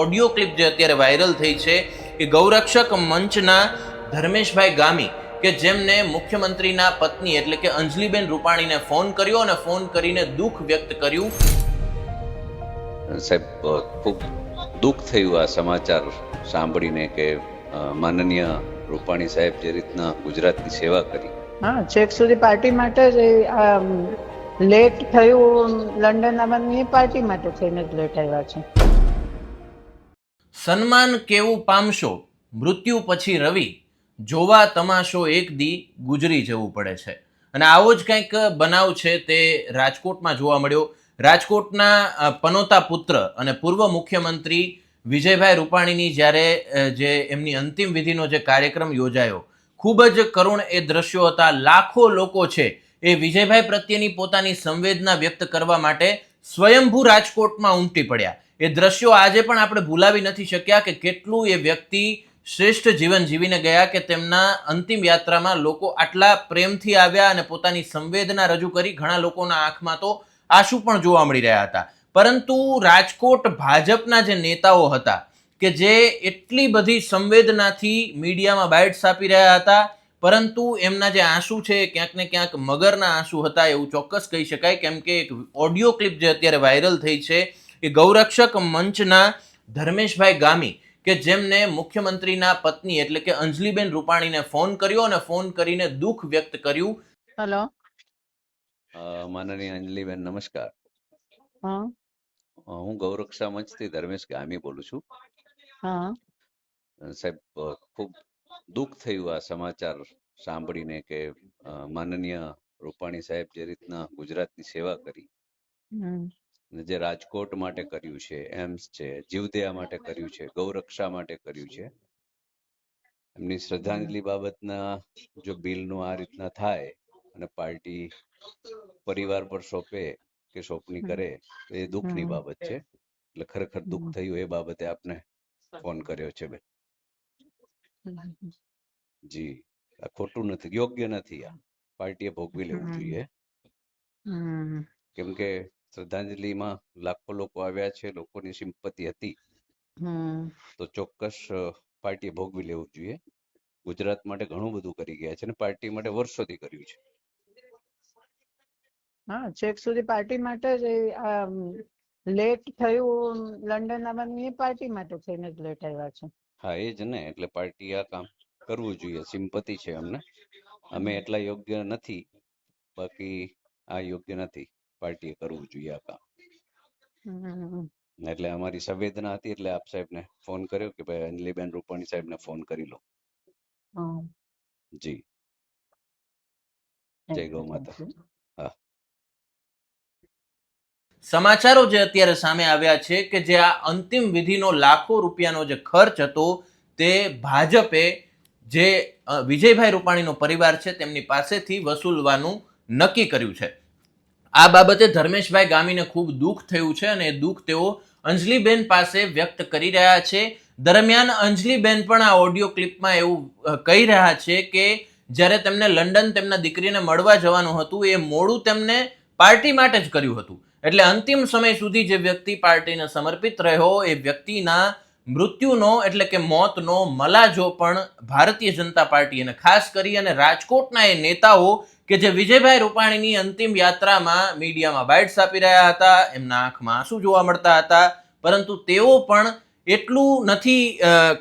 Audio clip જે અત્યારે viral થઈ છે એ ગૌરક્ષક મંચના ધર્મેશભાઈ ગામી કે જેમને મુખ્યમંત્રીના પત્ની એટલે કે અંજલિબેન રૂપાણીને ફોન કર્યો અને ફોન કરીને દુઃખ વ્યક્ત કર્યું. સાહેબ ખૂબ દુઃખ થયું આ સમાચાર સાંભળીને કે માનનીય રૂપાણી સાહેબ જે રીતના ગુજરાતની સેવા કરી. હા છેક સુધી પાર્ટી માટે જ લેટ થયું. લંડન આવવાનું એ પાર્ટી માટે થઈને જ લેટ આવ્યા છે. સન્માન કેવું પામશો? મૃત્યુ પછી રવિ. જોવા તમાશો એક દી ગુજરી જવું પડે છે. અને આવો જ કંઈક બનાવ છે તે રાજકોટમાં જોવા મળ્યો. રાજકોટના પનોતા પુત્ર અને પૂર્વ મુખ્યમંત્રી વિજયભાઈ રૂપાણીની જ્યારે જે એમની અંતિમ વિધિનો જે કાર્યક્રમ યોજાયો, ખૂબ જ કરુણ એ દ્રશ્યો હતા. લાખો લોકો છે એ વિજયભાઈ પ્રત્યેની પોતાની સંવેદના વ્યક્ત કરવા માટે સ્વયંભૂ રાજકોટમાં ઉમટી પડ્યા. એ દ્રશ્યો આજે પણ આપણે ભૂલાવી નથી શક્યા કે કેટલું એ વ્યક્તિ શ્રેષ્ઠ જીવન જીવીને ગયા કે તેમના અંતિમ યાત્રામાં લોકો આટલા પ્રેમથી આવ્યા અને પોતાની સંવેદના રજૂ કરી ઘણા લોકોના આંખમાં તો આંસુ પણ જોવા મળી રહ્યા હતા. પરંતુ રાજકોટ ભાજપના જે નેતાઓ હતા કે જે એટલી બધી સંવેદનાથી મીડિયામાં બાઇટ્સ આપી રહ્યા હતા, પરંતુ એમના જે આંસુ છે ક્યાંક ને ક્યાંક મગરના આંસુ હતા એવું ચોક્કસ કહી શકાય, કેમ કે એક ઓડિયો ક્લિપ જે અત્યારે વાયરલ થઈ છે એ ગૌરક્ષક મંચના ધર્મેશભાઈ ગામી કે જેમને મુખ્યમંત્રીના પત્ની એટલે કે અંજલિબેન રૂપાણીને ફોન કર્યો અને ફોન કરીને દુઃખ વ્યક્ત કર્યું. હેલો. માનનીય અંજલિબેન નમસ્કાર. હા. હું ગૌરક્ષા મંચથી ધર્મેશ ગામી બોલું છું. હા. સાહેબ ખૂબ દુઃખ થયું આ સમાચાર સાંભળીને કે માનનીય રૂપાણી સાહેબ જે રીતના ગુજરાતની સેવા કરી. જે રાજકોટ માટે કર્યું છે એમ્સ છે જીવદયા માટે કર્યું છે ગૌરક્ષા માટે કર્યું છે એમની શ્રદ્ધાંજલિ બાબતના જો બિલનું આ રીતના થાય અને પાર્ટી પરિવાર પર સોંપે કે સોંપણી કરે તો એ દુઃખની બાબત છે. એટલે ખરેખર દુઃખ થયું એ બાબતે આપને ફોન કર્યો છે બેન. જી. આ ખોટું નથી યોગ્ય નથી આ. પાર્ટીએ ભોગવી લેવું જોઈએ. કેમ કે શ્રદ્ધાંજલિમાં લાખો લોકો આવ્યા છે લોકોની સિમ્પતિ હતી. તો ચોક્કસ પાર્ટીએ ભોગવી લેવું જોઈએ. ગુજરાત માટે ઘણું બધું કરી ગયા છે અને પાર્ટી માટે વર્ષોથી કર્યું છે. હા છેક સુધી પાર્ટી માટે જ લેટ થયું લંડન આવવાનું એ પાર્ટી માટે થઈને જ લેટ આવ્યા છે. હા એ જ ને એટલે પાર્ટી આ કામ કરવું જોઈએ સિમ્પતિ છે અમને. અમે એટલા યોગ્ય નથી બાકી આ યોગ્ય નથી. પાર્ટીએ કરવું જોઈએ આ કામ એટલે અમારી સંવેદના હતી એટલે આપ સાહેબને ફોન કર્યો કે ભાઈ અંજલિબેન રૂપાણી સાહેબને ફોન કરી લો. જી. જય ગૌ માતા. સમાચારો જે અત્યારે સામે આવ્યા છે કે જે આ અંતિમ વિધિનો લાખો રૂપિયાનો જે ખર્ચ હતો તે ભાજપે જે વિજયભાઈ રૂપાણીનો પરિવાર છે તેમની પાસેથી વસૂલવાનું નક્કી કર્યું છે. આ બાબતે ધર્મેશભાઈ ગામીને ખૂબ દુઃખ થયું છે અને એ દુઃખ તેઓ અંજલિબેન પાસે વ્યક્ત કરી રહ્યા છે. દરમિયાન અંજલિબેન પણ આ ઓડિયો ક્લિપમાં એવું કહી રહ્યા છે કે જ્યારે તેમને લંડન તેમના દીકરીને મળવા જવાનું હતું, એ મોડું તેમને પાર્ટી માટે જ કર્યું હતું. એટલે અંતિમ સમય સુધી જે વ્યક્તિ પાર્ટીને સમર્પિત રહ્યો, એ વ્યક્તિના મૃત્યુનો, એટલે કે મોતનો મલાજો પણ ભારતીય જનતા પાર્ટી અને ખાસ કરી અને રાજકોટના એ નેતાઓ કે જે વિજયભાઈ રૂપાણીની અંતિમ યાત્રામાં મીડિયામાં બાઇટ્સ આપી રહ્યા હતા, એમના આંખમાં આંસુ જોવા મળતા હતા, પરંતુ તેઓ પણ એટલું નથી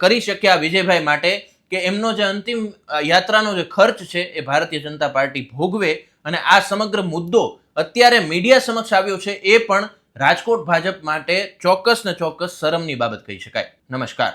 કરી શક્યા વિજયભાઈ માટે કે એમનો જે અંતિમ યાત્રાનો જે ખર્ચ છે એ ભારતીય જનતા પાર્ટી ભોગવે અને આ સમગ્ર મુદ્દો અત્યારે મીડિયા સમક્ષ આવ્યો છે એ પણ રાજકોટ ભાજપ માટે ચોક્કસ ને ચોક્કસ શરમની બાબત કહી શકાય. નમસ્કાર.